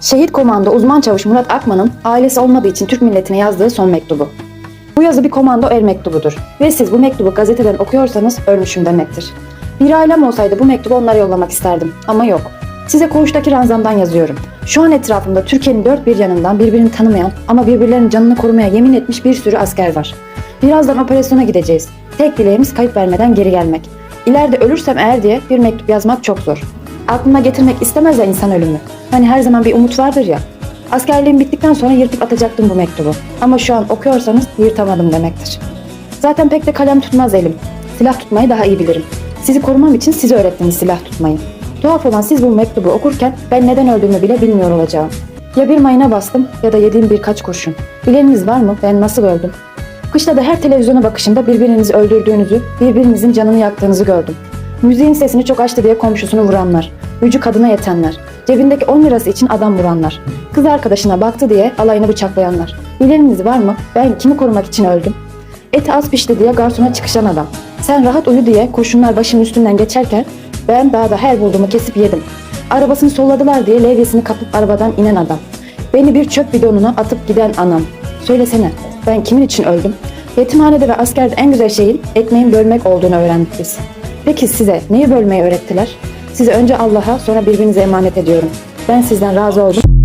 Şehit komando uzman çavuş Murat Akman'ın ailesi olmadığı için Türk milletine yazdığı son mektubu. Bu yazı bir komando er mektubudur ve siz bu mektubu gazeteden okuyorsanız ölmüşüm demektir. Bir ailem olsaydı bu mektubu onlara yollamak isterdim ama yok. Size koğuştaki ranzamdan yazıyorum. Şu an etrafımda Türkiye'nin dört bir yanından birbirini tanımayan ama birbirlerinin canını korumaya yemin etmiş bir sürü asker var. Birazdan operasyona gideceğiz. Tek dileğimiz kayıp vermeden geri gelmek. İleride ölürsem eğer diye bir mektup yazmak çok zor. Aklına getirmek istemez ya insan ölümü. Hani her zaman bir umut vardır ya. Askerliğim bittikten sonra yırtıp atacaktım bu mektubu. Ama şu an okuyorsanız yırtamadım demektir. Zaten pek de kalem tutmaz elim. Silah tutmayı daha iyi bilirim. Sizi korumam için size öğrettiniz silah tutmayı. Tuhaf olan siz bu mektubu okurken ben neden öldüğümü bile bilmiyor olacağım. Ya bir mayına bastım ya da yediğim birkaç kurşun. Bileniniz var mı ben nasıl öldüm? Kışla da her televizyona bakışımda birbirinizi öldürdüğünüzü, birbirinizin canını yaktığınızı gördüm. Müziğin sesini çok açtı diye komşusunu vuranlar, gücü kadına yetenler, cebindeki 10 lirası için adam vuranlar, kız arkadaşına baktı diye alayını bıçaklayanlar. Bileniniz var mı? Ben kimi korumak için öldüm? Eti az pişti diye garsona çıkışan adam. Sen rahat uyu diye kurşunlar başımın üstünden geçerken ben dağda her bulduğumu kesip yedim. Arabasını solladılar diye levyesini kapıp arabadan inen adam. Beni bir çöp bidonuna atıp giden anam. Söylesene ben kimin için öldüm? Yetimhanede ve askerde en güzel şeyin ekmeğin bölmek olduğunu öğrendik biz. Peki size neyi bölmeyi öğrettiler? Sizi önce Allah'a sonra birbirinize emanet ediyorum. Ben sizden razı oldum.